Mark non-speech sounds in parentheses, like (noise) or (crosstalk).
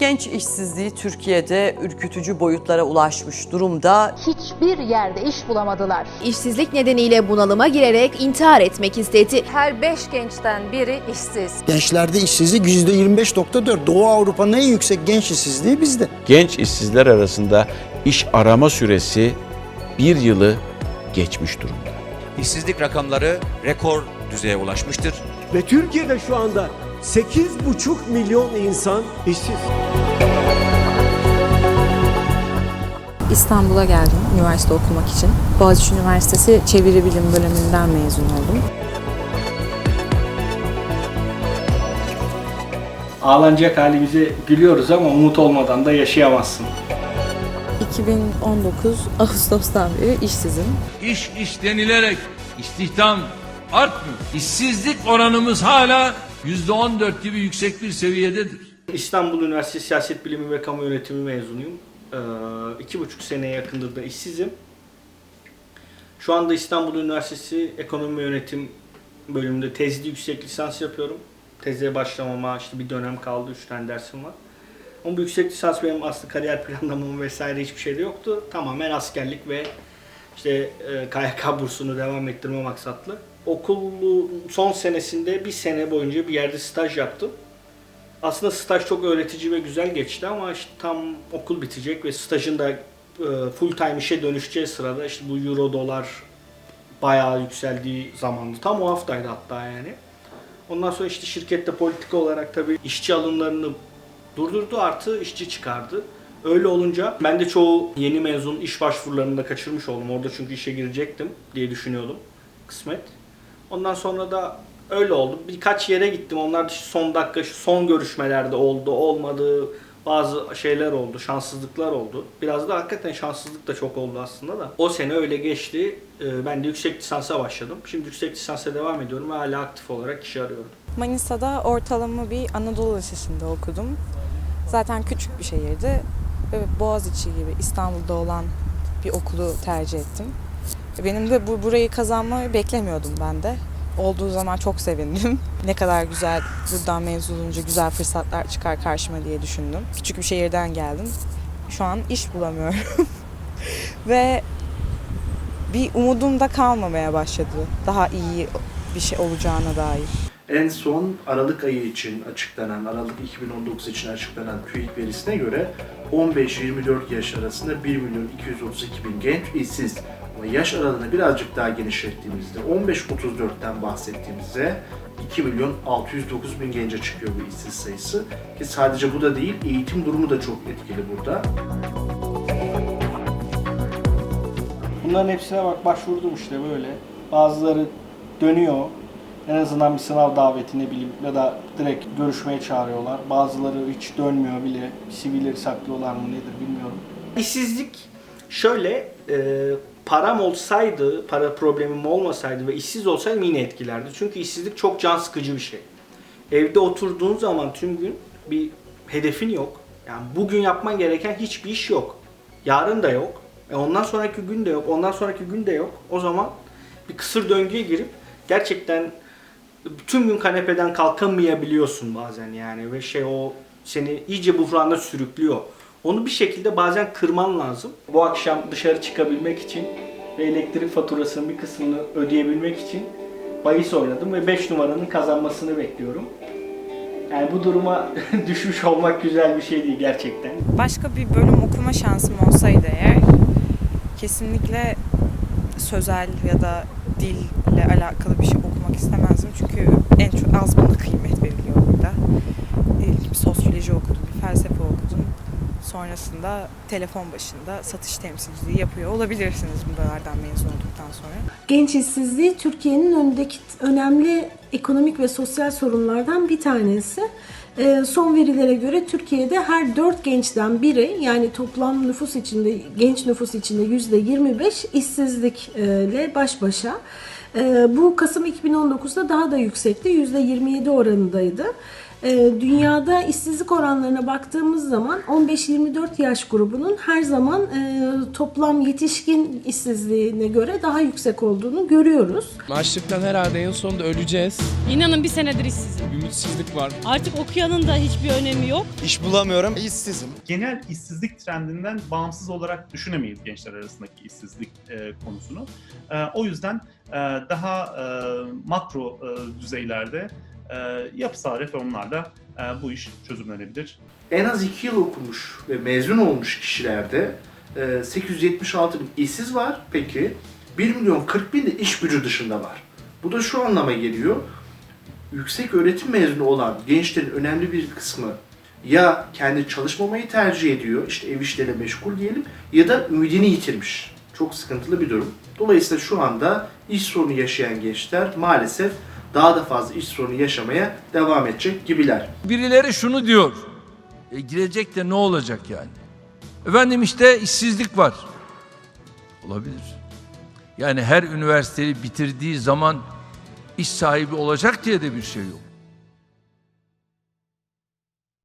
Genç işsizliği Türkiye'de ürkütücü boyutlara ulaşmış durumda. hiçbir yerde iş bulamadılar. İşsizlik nedeniyle bunalıma girerek intihar etmek istedi. Her beş gençten biri işsiz. Gençlerde işsizlik %25.4. Doğu Avrupa'nın en yüksek genç işsizliği bizde. genç işsizler arasında iş arama süresi bir yılı geçmiş durumda. İşsizlik rakamları rekor düzeye ulaşmıştır. Ve Türkiye'de şu anda 8,5 milyon insan işsiz. İstanbul'a geldim üniversite okumak için. Boğaziçi Üniversitesi Çeviri Bilim bölümünden mezun oldum. Ağlanacak halimize gülüyoruz ama umut olmadan da yaşayamazsın. 2019 Ağustos'tan beri işsizim. İş iş denilerek istihdam artmıyor. İşsizlik oranımız hala %14 gibi yüksek bir seviyededir. İstanbul Üniversitesi Siyaset Bilimi ve Kamu Yönetimi mezunuyum. Ee, iki buçuk seneye yakındır da işsizim. Şu anda İstanbul Üniversitesi Ekonomi Yönetim bölümünde tezli yüksek lisans yapıyorum. Teze başlamama işte bir dönem kaldı, üç tane dersim var. Ama bu yüksek lisans benim aslında kariyer planlamam vesaire hiçbir şey de yoktu. Tamamen askerlik ve işte e, KYK bursunu devam ettirme maksatlı. Okulu son senesinde bir sene boyunca bir yerde staj yaptım. Aslında staj çok öğretici ve güzel geçti ama işte tam okul bitecek ve stajın da e, full time işe dönüşeceği sırada işte bu euro dolar bayağı yükseldiği zamandı. Tam o haftaydı hatta yani. Ondan sonra işte şirkette politika olarak tabii işçi alımlarını durdurdu artı işçi çıkardı. Öyle olunca ben de çoğu yeni mezun iş başvurularını da kaçırmış oldum. Orada çünkü işe girecektim diye düşünüyordum. Kısmet. Ondan sonra da öyle oldu. Birkaç yere gittim. Onlar da son dakika, şu son görüşmelerde oldu, olmadı. Bazı şeyler oldu, şanssızlıklar oldu. Biraz da hakikaten şanssızlık da çok oldu aslında da. O sene öyle geçti. Ee, Ben de yüksek lisansa başladım. Şimdi yüksek lisansa devam ediyorum ve hala aktif olarak iş arıyorum. Manisa'da ortalama bir Anadolu Lisesi'nde okudum. Zaten küçük bir şehirdi. Boğaziçi gibi İstanbul'da olan bir okulu tercih ettim. Benim de bu burayı kazanmayı beklemiyordum ben de. Olduğu zaman çok sevindim. (laughs) Ne kadar güzel buradan mezun olunca güzel fırsatlar çıkar karşıma diye düşündüm. Küçük bir şehirden geldim. Şu an iş bulamıyorum. (laughs) Ve bir umudum da kalmamaya başladı. Daha iyi bir şey olacağına dair. En son Aralık ayı için açıklanan, Aralık 2019 için açıklanan TÜİK verisine göre 15-24 yaş arasında 1 milyon 232 bin genç işsiz. Ama yaş aralığını birazcık daha genişlettiğimizde 15-34'ten bahsettiğimizde 2 milyon 609 bin gence çıkıyor bu işsiz sayısı. Ki sadece bu da değil, eğitim durumu da çok etkili burada. Bunların hepsine bak başvurdum işte böyle. Bazıları dönüyor. En azından bir sınav daveti ne bileyim ya da direkt görüşmeye çağırıyorlar. Bazıları hiç dönmüyor bile. Sivilleri saklıyorlar mı nedir bilmiyorum. İşsizlik şöyle e, param olsaydı, para problemim olmasaydı ve işsiz olsaydım yine etkilerdi. Çünkü işsizlik çok can sıkıcı bir şey. Evde oturduğun zaman tüm gün bir hedefin yok. Yani bugün yapman gereken hiçbir iş yok. Yarın da yok. E ondan sonraki gün de yok. Ondan sonraki gün de yok. O zaman bir kısır döngüye girip gerçekten tüm gün kanepeden kalkamayabiliyorsun bazen yani ve şey o seni iyice buhrana sürüklüyor. Onu bir şekilde bazen kırman lazım. Bu akşam dışarı çıkabilmek için ve elektrik faturasının bir kısmını ödeyebilmek için bahis oynadım ve 5 numaranın kazanmasını bekliyorum. Yani bu duruma (laughs) düşmüş olmak güzel bir şey değil gerçekten. Başka bir bölüm okuma şansım olsaydı eğer kesinlikle sözel ya da dille alakalı bir şey okumak istemezdim. Çünkü en çok az bana kıymet veriliyor burada. Sosyoloji okudum, felsefe okudum. Sonrasında telefon başında satış temsilciliği yapıyor olabilirsiniz buralardan mezun olduktan sonra. Genç işsizliği Türkiye'nin önündeki önemli ekonomik ve sosyal sorunlardan bir tanesi. Ee, Son verilere göre Türkiye'de her 4 gençten biri yani toplam nüfus içinde genç nüfus içinde %25 işsizlikle baş başa. Ee, Bu Kasım 2019'da daha da yüksekti. %27 oranındaydı. Ee, dünyada işsizlik oranlarına baktığımız zaman 15-24 yaş grubunun her zaman e, toplam yetişkin işsizliğine göre daha yüksek olduğunu görüyoruz. Açlıktan herhalde en sonunda öleceğiz. İnanın bir senedir işsizim. Ümitsizlik var. Artık okuyanın da hiçbir önemi yok. İş bulamıyorum. İşsizim. genel işsizlik trendinden bağımsız olarak düşünemeyiz gençler arasındaki işsizlik e, konusunu. E, o yüzden daha makro düzeylerde e, yapısal reformlarla e, bu iş çözümlenebilir. En az 2 yıl okumuş ve mezun olmuş kişilerde e, 876 bin işsiz var. Peki 1 milyon 40 bin de iş gücü dışında var. Bu da şu anlama geliyor. Yüksek öğretim mezunu olan gençlerin önemli bir kısmı ya kendi çalışmamayı tercih ediyor, işte ev işleriyle meşgul diyelim, ya da ümidini yitirmiş. Çok sıkıntılı bir durum. Dolayısıyla şu anda iş sorunu yaşayan gençler maalesef daha da fazla iş sorunu yaşamaya devam edecek gibiler. Birileri şunu diyor. E, girecek de ne olacak yani? Efendim işte işsizlik var. Olabilir. Yani her üniversiteyi bitirdiği zaman iş sahibi olacak diye de bir şey yok.